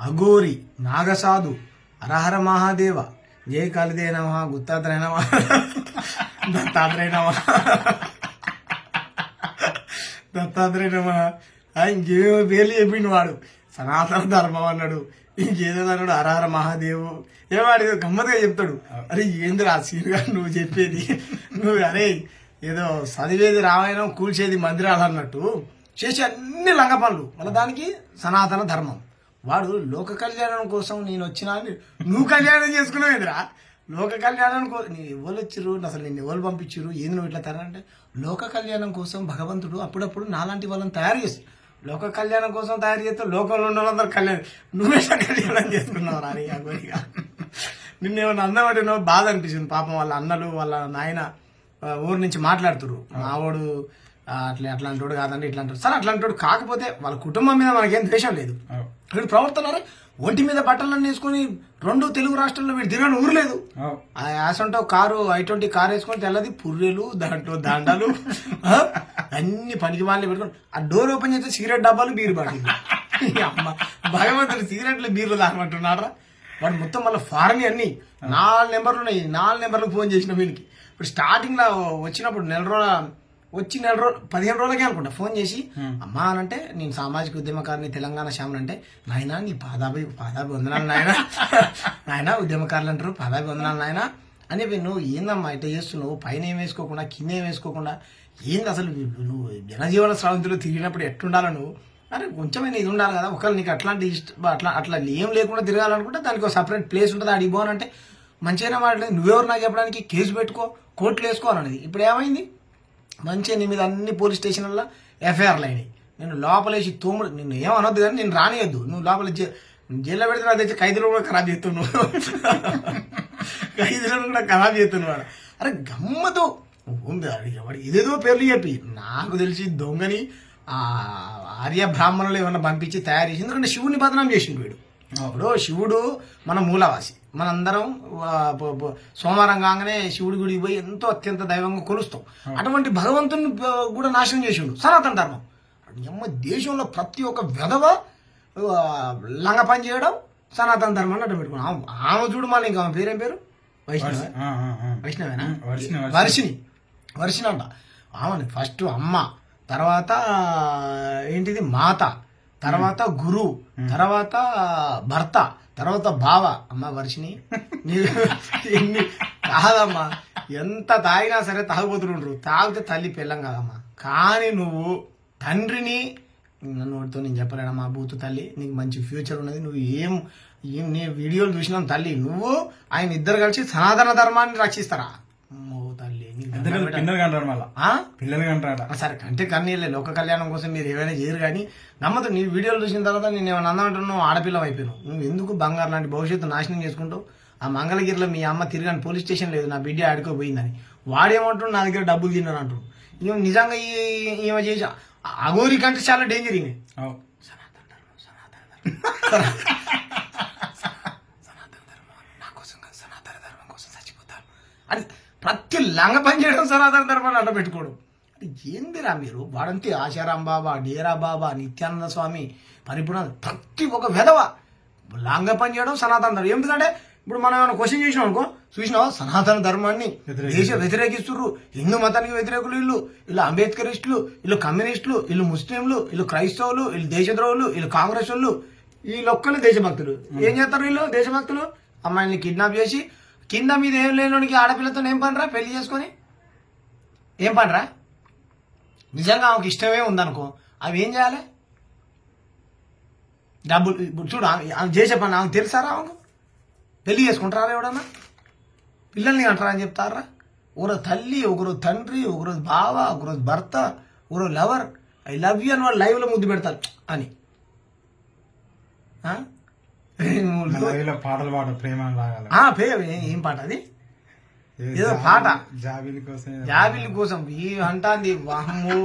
అఘోరి నాగసాధు హరహర మహాదేవ జయ కలిదే నమ గుత్తాత్రేయ నమ దత్తాత్రేయ నమ. దత్తాత్రేయ నమ. ఇంకేమో పేర్లు చెప్పిండు వాడు. సనాతన ధర్మం అన్నాడు. ఇంకేదో అన్నాడు హరహర మహాదేవు. ఏదో గమ్మత్తుగా చెప్తాడు. అరే ఏందిరా సీనుగా నువ్వు చెప్పేది? నువ్వు అరే ఏదో చదివేది రామాయణం కూల్చేది మందిరాలు అన్నట్టు చేసే అన్ని లంగపనులు. మళ్ళీ దానికి సనాతన ధర్మం. వాడు లోక కళ్యాణం కోసం నేను వచ్చినా నువ్వు కళ్యాణం చేసుకునేదిరా లోక కళ్యాణం కో నీ ఎవరు వచ్చిర్రు? అసలు నేను ఎవరు పంపించారు ఏంది నువ్వు ఇట్లా తరంటే లోక కళ్యాణం కోసం భగవంతుడు అప్పుడప్పుడు నాలాంటి వాళ్ళని తయారు చేసి లోక కళ్యాణం కోసం తయారు చేస్తే లోకంలో ఉన్న వాళ్ళందరూ కళ్యాణం నువ్వే కళ్యాణం చేసుకున్నావు రాని అగోరిగా నిన్నేమన్నా అన్నవాడి బాధ అనిపించింది పాపం వాళ్ళ అన్నలు వాళ్ళ నాయన ఊరు నుంచి మాట్లాడుతురు మావాడు అట్లా అట్లాంటి వాడు కాదండి ఇట్లాంటి. సరే అట్లాంటి వాడు కాకపోతే వాళ్ళ కుటుంబం మీద మనకేం ద్వేషం లేదు. వీడు ప్రవర్తన ఒంటి మీద బట్టలను వేసుకొని రెండు తెలుగు రాష్ట్రాల్లో వీడు తిరగని ఊరు లేదు. యాసంటో కారు ఐ ట్వంటీ కారు వేసుకొని తెల్లది పుర్రెలు దాంట్లో దండాలు అన్ని పనికి వాళ్ళని పెట్టుకొని ఆ డోర్ ఓపెన్ చేస్తే సిగరెట్ డబ్బాలు బీరు బాటిల్ అమ్మ భగవంతుడు సిగరెట్లు బీర్లు తాగమంటున్నారా వాడు మొత్తం మళ్ళీ ఫారెన్ అన్ని నాలుగు నెంబర్లు ఉన్నాయి నాలుగు నెంబర్లకు ఫోన్ చేసిన వీనికి. ఇప్పుడు స్టార్టింగ్లో వచ్చినప్పుడు నెల రోజుల వచ్చి నెల రోజులు పదిహేను రోజులకే అనుకుంటా. ఫోన్ చేసి అమ్మా అని అంటే నేను సామాజిక ఉద్యమకారిని తెలంగాణ శ్యామలు అంటే నాయన నీ పాదాభి పాదాభి వందనాలు నాయన. నాయన ఉద్యమకారులు అంటారు పాదాభి వందనాలు నాయన. అని చెప్పి నువ్వు ఏందమ్మా ఇట్లా చేస్తున్నావు? పైన ఏం వేసుకోకుండా కింద ఏం వేసుకోకుండా ఏంది అసలు నువ్వు జనజీవన స్రవంతిలో తిరిగినప్పుడు ఎట్లుండాలి నువ్వు? అరే కొంచెమైనా ఇది ఉండాలి కదా. ఒకవేళ నీకు అట్లాంటి ఇష్ట అట్లా అట్లా ఏం లేకుండా తిరగాలనుకుంటే దానికి ఒక సపరేట్ ప్లేస్ ఉంటుంది అడిగి పోనంటే మంచిగానే మాట్లాడలేదు నువ్వెవరు నాకు చెప్పడానికి కేసు పెట్టుకో కోర్టులు వేసుకో అన్నది. ఇప్పుడు ఏమైంది? మంచిగా నీ మీద అన్ని పోలీస్ స్టేషన్లలో ఎఫ్ఐఆర్లు అయినాయి. నేను లోపలేసి తోముడు నిన్ను ఏమనొద్దు కానీ నేను రానియద్దు. నువ్వు లోపల జైల్లో పెడితే నా తెచ్చి ఖైదీలు కూడా ఖరాబ్ చేస్తున్నావు ఖైదీలను కూడా ఖరాబ్ చేస్తున్నాడు అరే గమ్మతో ఉంది అది ఎవడు ఇదేదో పేర్లు చెప్పి. నాకు తెలిసి దొంగని ఆ ఆర్య బ్రాహ్మణులు ఏమన్నా పంపించి తయారు చేసి ఎందుకంటే శివుని బదనాం చేసిండు వీడు. ఇప్పుడు శివుడు మన మూలవాసి. మనందరం సోమవారం కాగానే శివుడి గుడికి పోయి ఎంతో అత్యంత దైవంగా కొలుస్తాం. అటువంటి భగవంతుని కూడా నాశనం చేసిండు సనాతన ధర్మం. అమ్మ దేశంలో ప్రతి ఒక్క విధవ లంగ పని చేయడం సనాతన ధర్మాన్ని అడ్డం పెట్టుకున్నాం. ఆమె- ఆమె చూడు మళ్ళీ ఇంకా ఆమె పేరేం పేరు? వైష్ణవ. వైష్ణవేనా? వర్షిని, వర్షిని. అంట. ఆమెను ఫస్ట్ అమ్మ తర్వాత ఏంటిది? మాత. తర్వాత గురు తర్వాత భర్త తర్వాత బావ. అమ్మ వర్షిని ఎన్ని కాదమ్మా ఎంత తాగినా సరే తాగుపోతుండ్రు తాగితే తల్లి పిల్లం కాదమ్మా. కానీ నువ్వు తండ్రిని నన్ను వాడితో నేను చెప్పలేనమ్మా బూతు తల్లి? నీకు మంచి ఫ్యూచర్ ఉన్నది. నువ్వు ఏం ఏం నీ వీడియోలు చూసినాం తల్లి. నువ్వు ఆయన ఇద్దరు కలిసి సనాతన ధర్మాన్ని రక్షిస్తారా? పిల్లలు కంటారు మళ్ళా? పిల్లలు కంటారట. సరే కంటే కన్నీళ్ళే లోక కళ్యాణం కోసం మీరు ఏమైనా చేయరు కానీ నమ్మదు నీ వీడియోలు చూసిన తర్వాత నేను ఏమైనా అందామంటున్నావు ఆడపిల్ల అయిపోయినావు నువ్వు ఎందుకు బంగారు లాంటి భవిష్యత్తు నాశనం చేసుకుంటావు? ఆ మంగళగిరిలో మీ అమ్మ తిరగని పోలీస్ స్టేషన్ లేదు నా బిడ్డ ఆడుకోపోయిందని వాడేమంటాడు నా దగ్గర డబ్బులు తిన్నాను అంటాడు. ఈమె నిజంగా ఈ- ఈమె చేసి అగోరి కంటే చాలా డేంజర్ ఈమె. అవు. నా కోసం సనాతన ధర్మం కోసం చచ్చిపోతాను అది ప్రతి లంగ పని చేయడం సనాతన ధర్మాన్ని అడ్డ పెట్టుకోవడం అది ఏందిరా మీరు? వాడంతే ఆశారాం బాబా డేరా బాబా నిత్యానంద స్వామి పరిపూర్ణ ప్రతి ఒక విధవ లంగ పని చేయడం సనాతన ధర్మం. ఎందుకంటే ఇప్పుడు మనం ఏమైనా క్వశ్చన్ చేసినాం అనుకో చూసినావా? సనాతన ధర్మాన్ని దేశ వ్యతిరేకిస్తుర్రు. హిందూ మతానికి వ్యతిరేకులు వీళ్ళు. వీళ్ళు అంబేద్కరిస్టులు వీళ్ళు కమ్యూనిస్టులు వీళ్ళు ముస్లింలు వీళ్ళు క్రైస్తవులు వీళ్ళు దేశద్రోహులు వీళ్ళు కాంగ్రెస్ వాళ్ళు. వీళ్ళొక్కరు దేశభక్తులు. ఏం చేస్తారు వీళ్ళు దేశభక్తులు? అమ్మాయిని కిడ్నాప్ చేసి కింద మీద ఏం లేనోనికి ఆడపిల్లతో ఏం పనిరా? పెళ్ళి చేసుకొని? ఏం పనిరా? నిజంగా ఆమెకి ఇష్టమే ఉందనుకో. అవి ఏం చేయాలి? డబ్బులు ఇప్పుడు చూడు ఆమె ఆమె చేసే పని ఆమెకు తెలుసారా ఆమెకు? పెళ్ళి చేసుకుంటారా ఎవడన్నా? పిల్లల్ని అంటారా అని చెప్తారా? ఒకరోజు తల్లి ఒకరోజు తండ్రి ఒకరోజు బావ ఒకరోజు భర్త ఒకరోజు లవర్. ఐ లవ్ యూ అని వాళ్ళు లైవ్లో ముద్దు పెడతారు. అని. పాటలు పాట ప్రేమ ఏం పాట అది? ఏదో పాట. జాబిలి కోసం ఏదో జాబిల్లి కోసం. ఈ అంటాంది వామ్మో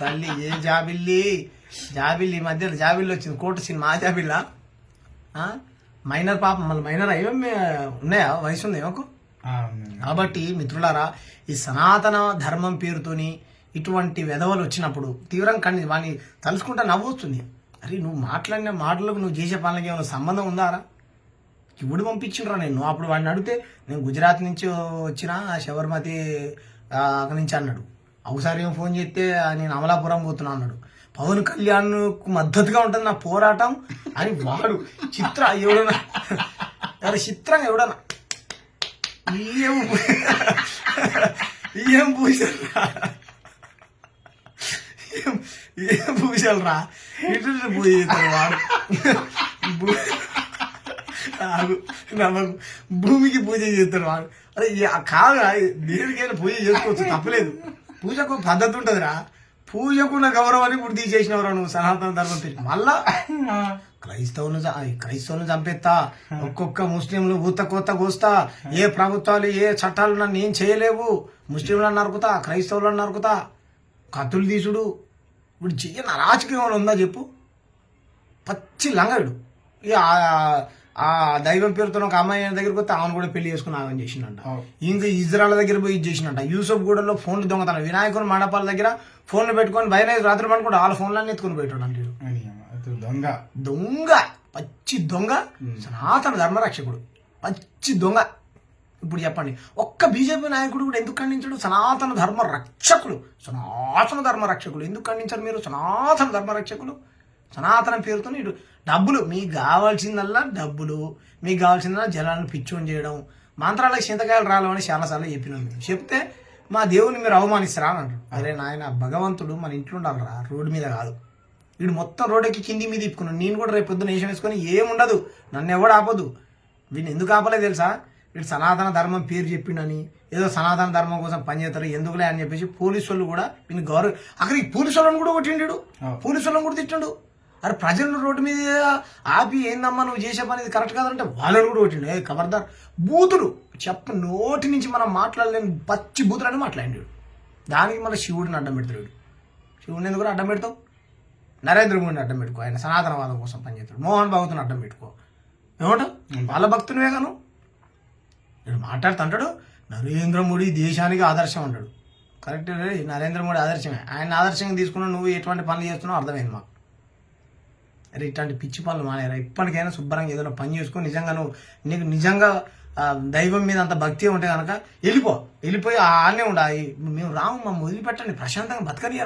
తల్లి ఏ జాబిల్లి? జాబిల్లి ఈ మధ్యలో జాబిల్లి వచ్చింది. కోట సినిమా ఆ జాబిల్లా? మైనర్ పాప మళ్ళీ మైనర్? ఏమేమి ఉన్నాయా? వయసు ఉంది ఏమకు. కాబట్టి మిత్రులారా ఈ సనాతన ధర్మం పేరుతోని ఇటువంటి వెధవలు వచ్చినప్పుడు తీవ్రంగా కన్ని వాడిని తలుచుకుంటే నవ్వు వస్తుంది అరే నువ్వు మాట్లాడిన మాటలకు నువ్వు చేసే పనులకి ఏమైనా సంబంధం ఉందారా? ఇప్పుడు పంపించిండ్రా నేను అప్పుడు వాడిని అడిగితే నేను గుజరాత్ నుంచి వచ్చిన శబర్మతి అక్కడి నుంచి అన్నాడు. ఒకసారి ఏం ఫోన్ చేస్తే నేను అమలాపురం పోతున్నా అన్నాడు. పవన్ కళ్యాణ్కు మద్దతుగా ఉంటుంది నా పోరాటం? అని వాడు చిత్ర ఎవడన్నా? అరే చిత్రంగా ఎవడన్నా? ఏం ఏం పూసారా ఏం ఏం పూసాలరా ఇటు పూజ చేస్తారు వాడు. భూమికి పూజ చేస్తారు వాడు. అరే ఈ- ఆ కాదు దేనికైనా పూజ చేసుకోవచ్చు తప్పలేదు. పూజకు పద్ధతి ఉంటుందిరా. పూజకున్న గౌరవాన్ని ఇప్పుడు తీసేసినవరా నువ్వు సనాతన ధర్మం తెచ్చి మళ్ళా క్రైస్తవులు క్రైస్తవులను చంపేస్తా ఒక్కొక్క ముస్లింలు ఊత కొత్త కోస్తా. ఏ ప్రభుత్వాలు ఏ చట్టాలు నన్ను ఏం చేయలేవు. ముస్లింలను నరుకుతా క్రైస్తవులను నరుకుతా. కత్తులు తీసుడు ఇప్పుడు చెయ్యని అరాచకం ఏమైనా ఉందా చెప్పు. పచ్చి లంగడు. ఇక ఆ- దైవం పేరుతో ఒక అమ్మాయి దగ్గరికి వస్తే ఆమెను కూడా పెళ్ళి చేసుకుని ఆమె చేసిండంట. అవు. ఇంకా ఇజ్రాయల్ దగ్గర పోయి ఇది చేసిండంట. యూసఫ్ గూడలో ఫోన్లు దొంగతనం. వినాయకుని మండపాల దగ్గర ఫోన్లు పెట్టుకొని బయట రాత్రి పనుకుంటా వాళ్ళ ఫోన్లన్నీ ఎత్తుకుని అతడు దొంగ. దొంగ. పచ్చి దొంగ. సనాతన ధర్మరక్షకుడు. పచ్చి దొంగ. ఇప్పుడు చెప్పండి. ఒక్క బీజేపీ నాయకుడు కూడా ఎందుకు ఖండించడు? సనాతన ధర్మ రక్షకులు. సనాతన ధర్మ రక్షకులు. ఎందుకు ఖండించారు మీరు? సనాతన ధర్మ రక్షకులు. సనాతన పేరుతో ఇటు డబ్బులు. మీకు కావాల్సిందల్లా డబ్బులు. మీకు కావాల్సిందల్లా జనాలను పిచ్చోని చేయడం. మంత్రాలకు చింతకాయలు రాలని చాలాసార్లు చెప్పినాం మేము. చెప్తే మా దేవుని మీరు అవమానిస్తారా అని అంటారు. అరే నాయన భగవంతుడు మన ఇంట్లో ఉండాలిరా. రోడ్డు మీద కాదు. వీడు మొత్తం రోడ్డుకి కింది మీద ఇప్పుకున్నాను నేను కూడా రేపు పొద్దున నేషన్ వేసుకొని ఏముండదు. నన్ను ఎవడు ఆపదు వీడిని ఎందుకు ఆపలేదు తెలుసా? వీడు సనాతన ధర్మం పేరు చెప్పిండని ఏదో సనాతన ధర్మం కోసం పనిచేస్తారు ఎందుకులే అని చెప్పేసి పోలీసు వాళ్ళు కూడా వీని గౌరవ అక్కడికి పోలీసు వాళ్ళని కూడా కొట్టిండు. పోలీసు వాళ్ళని కూడా తిట్టిండు. అరే ప్రజలను రోడ్డు మీద ఆపి ఏందమ్మా నువ్వు చేసే పని ఇది కరెక్ట్ కాదంటే వాళ్ళని కూడా కొట్టిండు. ఏ ఖబర్దార్ బూతులు. చెప్ప నోటి నుంచి మనం మాట్లాడలేని పచ్చి బూతులని మాట్లాడిండు దానికి మన శివుడిని అడ్డం పెడతాడు వీడు. శివుడిని ఎందుకు అడ్డం పెడతావు? నరేంద్ర మోడీని అడ్డం పెట్టుకో. ఆయన సనాతనవాదం కోసం పనిచేస్తాడు మోహన్ బాబుని అడ్డం పెట్టుకో. ఏమంటావు? వాళ్ళ భక్తునివే గాను నేను మాట్లాడుతుంటాడు నరేంద్ర మోడీ దేశానికి ఆదర్శం అంటాడు. కరెక్ట్ నరేంద్ర మోడీ ఆదర్శమే. ఆయన ఆదర్శంగా తీసుకున్న నువ్వు ఎటువంటి పనులు చేస్తున్నావు అర్థమైంది మాకు. అరే ఇట్లాంటి పిచ్చి పనులు మానేరా. ఇప్పటికైనా శుభ్రంగా ఏదైనా పని చేసుకో నిజంగా నువ్వు నీకు నిజంగా దైవం మీద అంత భక్తి ఉంటే కనుక వెళ్ళిపో. వెళ్ళిపోయి ఆనే ఉండాలి మేము రాము మమ్మల్ని వదిలిపెట్టండి. ప్రశాంతంగా బతకని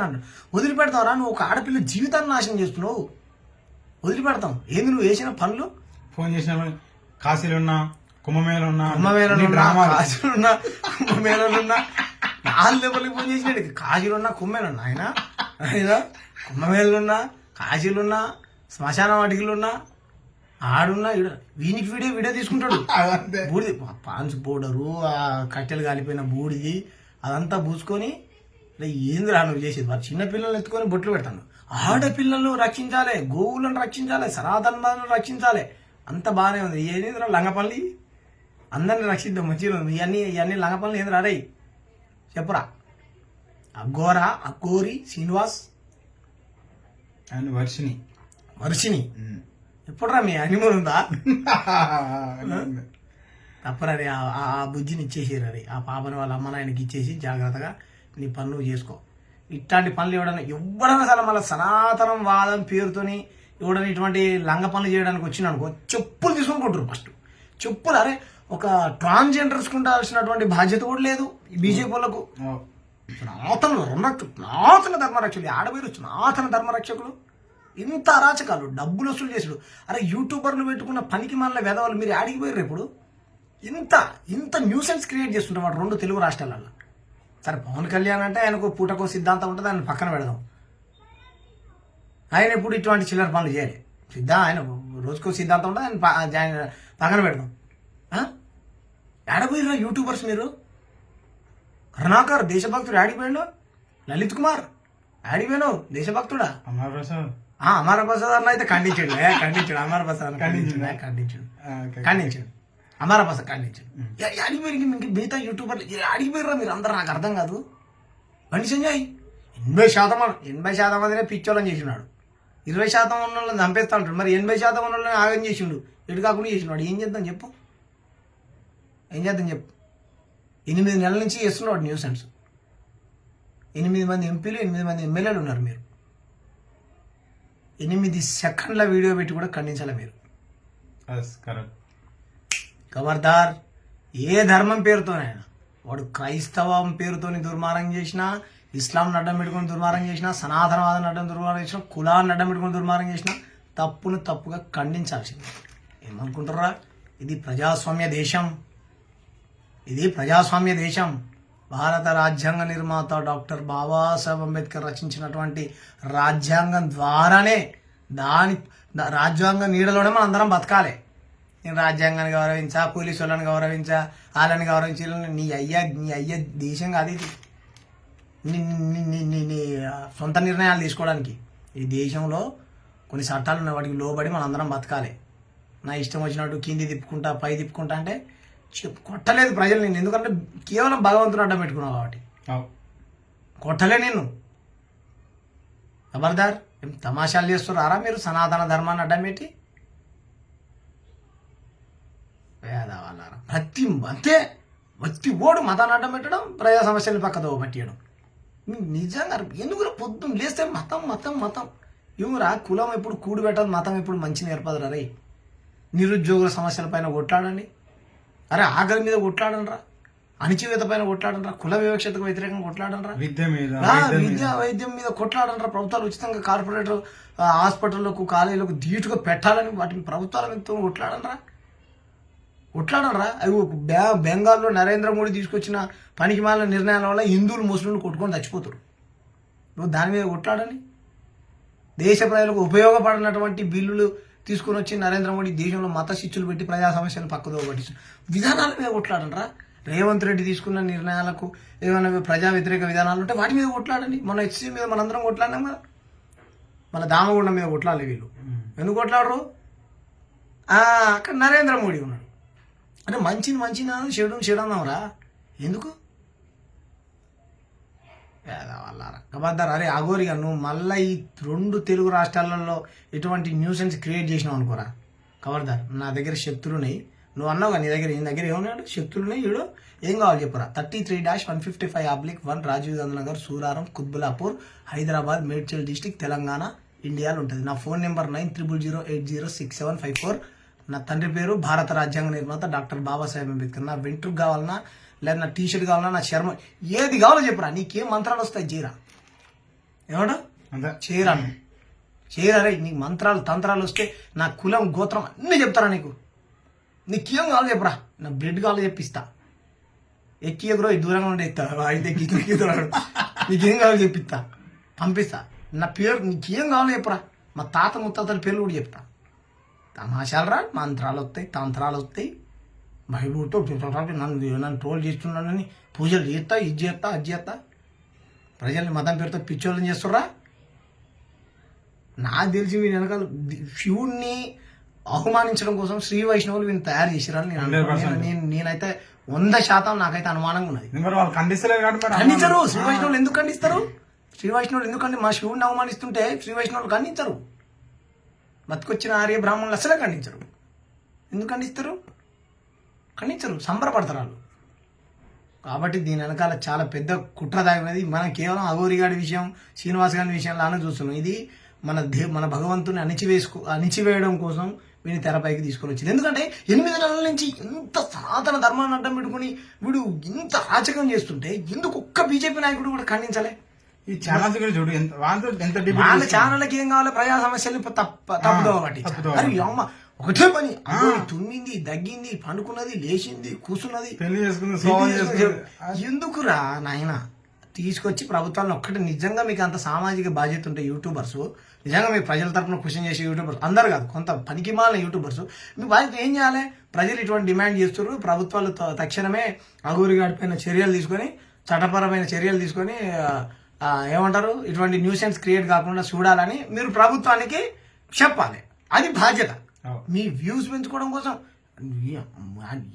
వదిలిపెడతావు అంటాడు నువ్వు ఒక ఆడపిల్ల జీవితాన్ని నాశనం చేస్తున్నావు. వదిలిపెడతాం. ఏంది నువ్వు వేసిన పనులు? ఫోన్ చేసిన కాశీలు ఉన్నా కుంభమేళ ఉన్నా కుంభమేళలో అన్ని ఉన్నా డ్రామాలు. కాశీలో ఉన్నా కుంభమేళలో ఉన్నా నాలుగు లెవెల్కి ఫోన్ చేసినాడు. కాశీలో ఉన్నా కుంభమేళ ఉన్నా ఆయన ఆయన కుంభమేళలో ఉన్నా కాశీలో ఉన్నా శ్మశాన వాటికలు ఉన్నా ఆడున్నా వీనికి వీడియో వీడియో తీసుకుంటాడు. బూడిది. పాన్స్ పౌడరు ఆ కట్టెలు కాలిపోయిన బూడిది అదంతా పూసుకొని "రే, ఏందిరా నువ్వు చేసేది? వాడు చిన్న పిల్లల్ని ఎత్తుకొని బొట్లు పెడతాను. ఆడపిల్లలను రక్షించాలి గోవులను రక్షించాలి సనాతనాలను రక్షించాలి. అంత బాగానే ఉంది. ఏందిరా లంగపల్లి? అందరిని రక్షిద్దాం మంచిగా ఉంది. ఇవన్నీ ఇవన్నీ లంగపల్లి ఏందిరా రే చెప్పురా. అఘోర అఘోరి శ్రీనివాస్ అండ్ వర్షిని వర్షిని ఎప్పుడురా మీ అనిమల్ ఉందా? ఉమ్. తప్పరా రే ఆ- బుజ్జిని ఇచ్చేసిరా ఆ పాపని వాళ్ళ అమ్మ నాయనకి ఇచ్చేసి జాగ్రత్తగా నీ పనులు చేసుకో. ఇట్లాంటి పనులు ఇవ్వడం ఎవడన్నా సరే మళ్ళీ సనాతనం వాదం పేరుతోని ఎవడని ఇటువంటి లంగ పనులు చేయడానికి వచ్చినానుకో చెప్పులు తీసుకొని కొట్టురు ఫస్ట్. చెప్పులు అరే ఒక ట్రాన్స్జెండర్స్ ఉండాల్సినటువంటి బాధ్యత కూడా లేదు ఈ బీజేపీ వాళ్ళకు. ఓ. సనాతన ధర్మరక్షకులు సనాతన ధర్మరక్షకులు ఆడవేరు సనాతన ధర్మరక్షకులు. ఇంత అరాచకాలు డబ్బులు వసూలు చేసుడు అరే యూట్యూబర్లు పెట్టుకున్న పనికి మళ్ళీ వెదవాళ్ళు మీరు ఆడికి పోయారు ఇప్పుడు? ఇంత ఇంత న్యూసెన్స్ క్రియేట్ చేస్తుంటారు రెండు తెలుగు రాష్ట్రాలలో. సరే పవన్ కళ్యాణ్ అంటే ఆయనకు పూటకో సిద్ధాంతం ఉంటుంది ఆయన పక్కన పెడదాం. ఆయన ఎప్పుడు ఇటువంటి చిల్లర పనులు చేయాలి. సిద్ధా ఆయన రోజుకో సిద్ధాంతం ఉంటుంది ఆయన పక్కన పెడదాం. ఆ? ఏడపోయిరా యూట్యూబర్స్ మీరు? కరుణాకర్ దేశభక్తుడు ఆడిపోయాడు లలిత్ కుమార్ ఆడిపోయాను దేశభక్తుడా? అమర్ ప్రసాద్ ఆ, అమర ప్రసాద్ అన్న అయితే ఖండించాడు. ఖండించాడు అమర ప్రసాద్ ఖండించాడు. ఖండించిండా? ఖండించాడు. అమర ప్రసాద్ ఖండించాడు. యా- యాడికి పోయి మీకు మిగతా యూట్యూబర్లు. ఆడికి పోయిర్రా మీరు? అందరు నాకు అర్థం కాదు. బండి సంజయ్ ఎనభై శాతం ఎనభై శాతం మందినే పిచ్చోళ్ళని చేసినాడు. ఇరవై శాతం ఉన్న వాళ్ళని చంపేస్తా ఉంటాడు మరి ఎనభై శాతం ఉన్న వాళ్ళని ఆగం చేసిండు. ఎటు కాకుండా చేసినాడు. ఏం చేద్దాం చెప్పు. ఏం చేద్దాం చెప్పు. ఎనిమిది నెలల నుంచి చేస్తున్నాడు న్యూసెన్స్ ఎనిమిది మంది ఎంపీలు ఎనిమిది మంది ఎమ్మెల్యేలు ఉన్నారు మీరు. ఎనిమిది సెకండ్ల వీడియో పెట్టి కూడా ఖండించాలి మీరు? కరెక్ట్ ఖబర్దార్ ఏ ధర్మం పేరుతోనైనా వాడు క్రైస్తవం పేరుతోని దుర్మార్గం చేసినా ఇస్లాం అడ్డం పెట్టుకుని దుర్మార్గం చేసినా సనాతనవాదం అడ్డం దుర్మార్గం చేసినా కులాన్ని అడ్డం పెట్టుకుని దుర్మార్గం చేసినా తప్పును తప్పుగా ఖండించాల్సింది. ఏమనుకుంటారా ఇది ప్రజాస్వామ్య దేశం. ఇది ప్రజాస్వామ్య దేశం. భారత రాజ్యాంగ నిర్మాత డాక్టర్ బాబాసాహెబ్ అంబేద్కర్ రచించినటువంటి రాజ్యాంగం ద్వారానే దాని రాజ్యాంగ నీడలోనే మనం అందరం బతకాలి. నేను రాజ్యాంగాన్ని గౌరవించా పోలీసు వాళ్ళని గౌరవించా వాళ్ళని గౌరవించి నీ అయ్యా నీ అయ్యా దేశం కాదు ఇది. నీ సొంత నిర్ణయాలు తీసుకోవడానికి. ఈ దేశంలో కొన్ని చట్టాలు ఉన్నాయి వాటికి లోబడి మనం అందరం బతకాలి. నా ఇష్టం వచ్చినట్టు కింది తిప్పుకుంటా పై తిప్పుకుంటా అంటే చెప్పు కొట్టలేదు ప్రజలు నేను ఎందుకంటే కేవలం భగవంతుని అడ్డం పెట్టుకున్నావు కాబట్టి. కొట్టలే నేను ఖబర్దార్ ఏం తమాషాలు చేస్తున్నారా మీరు? సనాతన ధర్మాన్ని అడ్డం పెట్టి? వేదవాళ్ళారా ప్రతి అంతే. ప్రతి ఓడు మతాన్ని అడ్డం పెట్టడం ప్రజా సమస్యలు పక్కదో పట్టియడం నిజంగా ఎందుకు పొద్దున్న లేస్తే మతం మతం మతం. ఇవురా కులం ఎప్పుడు కూడు పెట్టదు మతం ఎప్పుడు మంచి నేర్పదు రే. నిరుద్యోగుల సమస్యల పైన కొట్లాడండి. అరే ఆకలి మీద కొట్లాడండిరా. అణిచివేత పైన కొట్లాడండిరా. కుల వివక్షతకు వ్యతిరేకంగా కొట్లాడండిరా. విద్య మీద వైద్యం విద్య మీద కొట్లాడంటారా ప్రభుత్వాలు ఉచితంగా కార్పొరేటర్ హాస్పిటళ్ళకు కాలేజీలకు ధీటుగా పెట్టాలని వాటిని ప్రభుత్వాల మీద కొట్లాడనరా కొట్లాడనరా అవి బెంగాల్లో నరేంద్ర మోడీ తీసుకొచ్చిన పనికి మాలిన నిర్ణయాల వల్ల హిందువులు ముస్లింలు కొట్టుకొని చచ్చిపోతారు. నువ్వు దాని మీద కొట్లాడని. దేశ ప్రజలకు ఉపయోగపడినటువంటి బిల్లులు తీసుకొని వచ్చి నరేంద్ర మోడీ దేశంలో మత శిచ్చులు పెట్టి ప్రజా సమస్యలు పక్కదో పట్టించు విధానాల మీద కొట్లాడనరా రేవంత్ రెడ్డి తీసుకున్న నిర్ణయాలకు ఏమైనా ప్రజా వ్యతిరేక విధానాలు ఉంటే వాటి మీద కొట్లాడండి. మన హెచ్సీ మీద మనందరం కొట్లాడినాం కదా. మన దామగుండం మీద కొట్లాలి వీళ్ళు. ఎందుకు కొట్లాడరు? అక్కడ నరేంద్ర మోడీ ఉన్నాడు. అంటే మంచిని మంచిని అన్నాం చెడుని చెడు అన్నాంరా ఎందుకు? వాళ్ళారా కబద్దారు అరే అగోరిగా నువ్వు మళ్ళీ ఈ రెండు తెలుగు రాష్ట్రాలలో ఎటువంటి న్యూసెన్స్ క్రియేట్ చేసినావు అనుకోరా? కబర్దార్ నా దగ్గర శక్తులు ఉన్నాయి. నువ్వు అన్నావు కానీ నీ దగ్గర నీ దగ్గర ఏమన్నాడు శక్తులు ఉన్నాయి. ఈడు ఏం కావాలి చెప్పరా? Thirty three dash one fifty five oblique one Rajiv Gandhi Nagar Suraram Qutbullapur Hyderabad Medchal district Telangana ఇండియాలో ఉంటుంది. నా phone number nine triple zero eight zero six seven five four. నా తండ్రి పేరు భారత రాజ్యాంగ నిర్మాత డాక్టర్ బాబాసాహెబ్ అంబేద్కర్. నా వెంట్రుకు కావాలన్నా లేదా నా టీషర్ట్ కావాలన్నా నా చర్మం ఏది కావాలో చెప్పురా నీకేం మంత్రాలు వస్తాయి చేయరా? అంతే. చేయరా. చేయరా రే నీకు మంత్రాలు తంత్రాలు వస్తే నా కులం గోత్రం అన్నీ చెప్తారా నీకు? నీకేం కావాలో చెప్పురా నా బ్లడ్ కావాలో చెప్పిస్తా. ఎక్కి ఎగురో ఈ దూరంగా ఉండే అయితే ఎక్కి. నీకేం కావాలో చెప్పిస్తా. పంపిస్తా. నా పేరు నీకేం కావాలో చెప్పురా. మా తాత ముత్తాతల పేర్లు కూడా చెప్తా. తమాషాలు రా మంత్రాలు వస్తాయి తంత్రాలు వస్తాయి. భయపడుతూ నన్ను నన్ను ట్రోల్ చేస్తున్నానని పూజలు చేస్తా ఇది చేస్తా అది చేస్తా. ప్రజల్ని మతం పేరుతో పిచ్చోళ్ళని చేస్తుర్రా? నాకు తెలిసి వీని వెనకాల శివుణ్ణి అవమానించడం కోసం శ్రీ వైష్ణవులు వీని తయారు చేసిరని నేను నేనైతే వంద శాతం నాకైతే అనుమానంగా ఉన్నది. ఖండించరు. శ్రీ వైష్ణవులు ఎందుకు ఖండిస్తారు? శ్రీ వైష్ణవులు ఎందుకంటే మా శివుడిని అవమానిస్తుంటే శ్రీ వైష్ణవులు ఖండించరు. బతికొచ్చిన ఆర్య బ్రాహ్మణులు అసలే ఖండించరు. ఎందుకు ఖండిస్తారు? ఖండించరు సంబరపడతారు వాళ్ళు. కాబట్టి దీని వెనకాల చాలా పెద్ద కుట్ర దాగినది మనం కేవలం అఘోరి గారి విషయం శ్రీనివాస్ గారి విషయంలోనే చూస్తున్నాం. ఇది మన దే మన భగవంతుని అణిచివేసుకో అణిచివేయడం కోసం వీడిని తెరపైకి తీసుకొని వచ్చింది. ఎందుకంటే ఎనిమిది నెలల నుంచి ఇంత సనాతన ధర్మాన్ని అడ్డం పెట్టుకుని వీడు ఇంత రాచకం చేస్తుంటే ఎందుకు ఒక్క బీజేపీ నాయకుడు కూడా ఖండించలే? ఈ ఛానల్స్ కూడా చూడు ఎంత వాళ్ళ ఛానళ్ళకి ఏం కావాలి? ప్రజా సమస్యల్ని తప్ప తప్పుదో ఒకటి అమ్మ ఒకటే పని. తుమ్మింది దగ్గింది పండుకున్నది లేచింది కూర్చున్నది. పెళ్ళి చేసుకుంది ఎందుకురా నాయన? తీసుకొచ్చి ప్రభుత్వాన్ని ఒక్కటి నిజంగా మీకు అంత సామాజిక బాధ్యత ఉంటే యూట్యూబర్స్ నిజంగా మీ ప్రజల తరపున క్వశ్చన్ చేసే యూట్యూబర్స్ అందరు కాదు కొంత పనికి మాలిన యూట్యూబర్స్ మీ బాధ్యత ఏం చేయాలి? ప్రజలు ఇటువంటి డిమాండ్ చేస్తున్నారు ప్రభుత్వాలు తక్షణమే అగూరి పైన చర్యలు తీసుకొని చట్టపరమైన చర్యలు తీసుకొని ఏమంటారు? ఇటువంటి న్యూసెన్స్ క్రియేట్ కాకుండా చూడాలని మీరు ప్రభుత్వానికి చెప్పాలి. అది బాధ్యత. మీ వ్యూస్ పెంచుకోవడం కోసం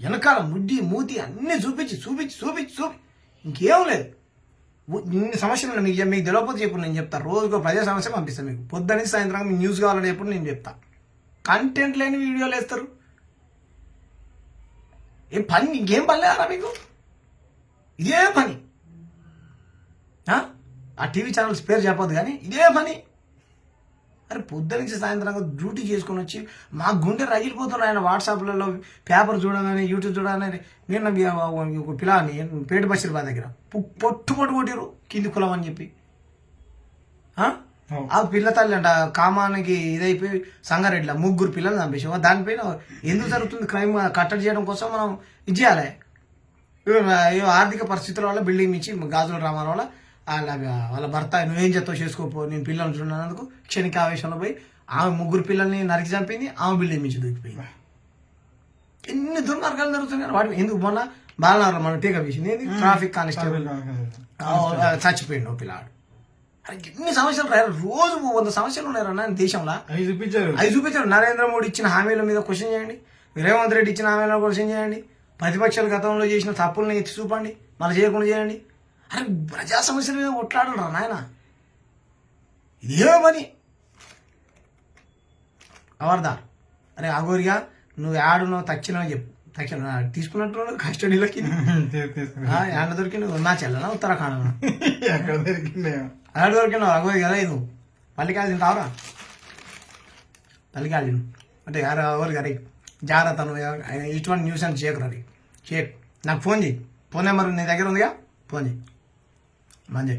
వెనకాల ముడ్డి మూతి అన్నీ చూపించి చూపించి చూపించి చూపి ఇంకేం లేదు. ఇన్ని సమస్యలు ఉన్నాయి. మీకు మీకు తెలియకపోతే చెప్పు నేను చెప్తాను రోజుకో ప్రజా సమస్య పంపిస్తాను మీకు. పొద్దున్నీ సాయంత్రం మీకు న్యూస్ కావాలని ఎప్పుడు నేను చెప్తాను కంటెంట్ లేని వీడియోలు వేస్తారు. ఏం పని ఇంకేం పని లేరా మీకు? ఇదే పని. ఆ? టీవీ ఛానల్స్ పేరు చెప్పదు కానీ ఇదే పని. అరే పొద్దు నుంచి సాయంత్రం డ్యూటీ చేసుకొని వచ్చి మా గుండె రగిలిపోతున్నాయి ఆయన వాట్సాప్లలో పేపర్ చూడగానే యూట్యూబ్ చూడగానే. నేను ఒక పిల్లని పేట బషీర్బాద్ దగ్గర. పు- పొట్టు పొట్టు కొట్టిరు కింది కులం అని చెప్పి. ఆ? పిల్ల తల్లి అంట కామానికి ఇదైపోయి సంగారెడ్డిలో ముగ్గురు పిల్లలు చంపేసాం దానిపైన ఎందుకు జరుగుతుంది క్రైమ్? కట్టడి చేయడం కోసం మనం ఇది చేయాలి. ఆర్థిక పరిస్థితుల వల్ల బిల్డింగ్ ఇచ్చి గాజుల రామారావు వల్ల వాళ్ళ వాళ్ళ భర్త నువ్వేం చేస్తావు చేసుకోపో నేను పిల్లల్ని చూడనందుకు క్షణిక ఆవేశంలో పోయి ఆమె ముగ్గురు పిల్లల్ని నరికి చంపింది ఆమె బిల్డింగ్ మించి దూకిపోయింది ఎన్ని దుర్మార్గాలు జరుగుతున్నాయి వాటి ఎందుకు మొన్న బాలనగర్లో మన టీకా వేసింది ఏంది? ట్రాఫిక్ కానిస్టేబుల్ ఓ పిల్లాడు. ఎన్ని సమస్యలు రా రోజు వంద సమస్యలు ఉన్నాయి రా దేశంలో. అవి చూపించారు. అవి చూపించారు. నరేంద్ర మోడీ ఇచ్చిన హామీల మీద క్వశ్చన్ చేయండి. రేవంత్ రెడ్డి ఇచ్చిన హామీల క్వశ్చన్ చేయండి. ప్రతిపక్షాలు గతంలో చేసిన తప్పుల్ని ఎత్తి చూపండి. మళ్ళీ చేయకుండా చేయండి. అరే ప్రజా సమస్యల మీద కొట్లాడరా నాయన. ఇదే పని అవర్దా అరే అగోరిగా నువ్వు ఆడున్నావు తచ్చినావు చెప్పు. తక్షణ తీసుకున్నట్టు కస్టడీలోకి. ఎండ దొరికింది నా చెల్లనా ఉత్తరాఖండ్ ఎక్కడ దొరికిందే ఆడ దొరికినావు అగోరి కదా ఇది పల్లికాయలు తింటావురా? పల్లికాయలు తిను. అంటే యారు ఎవరు గారి జాగ్రత్త నువ్వు ఇటువంటి న్యూస్ అని చేయకురా రే. చేయకు. నాకు ఫోన్ చేయి ఫోన్ నెంబర్ నీ దగ్గర ఉందిగా? ఫోన్ చేయి మంచి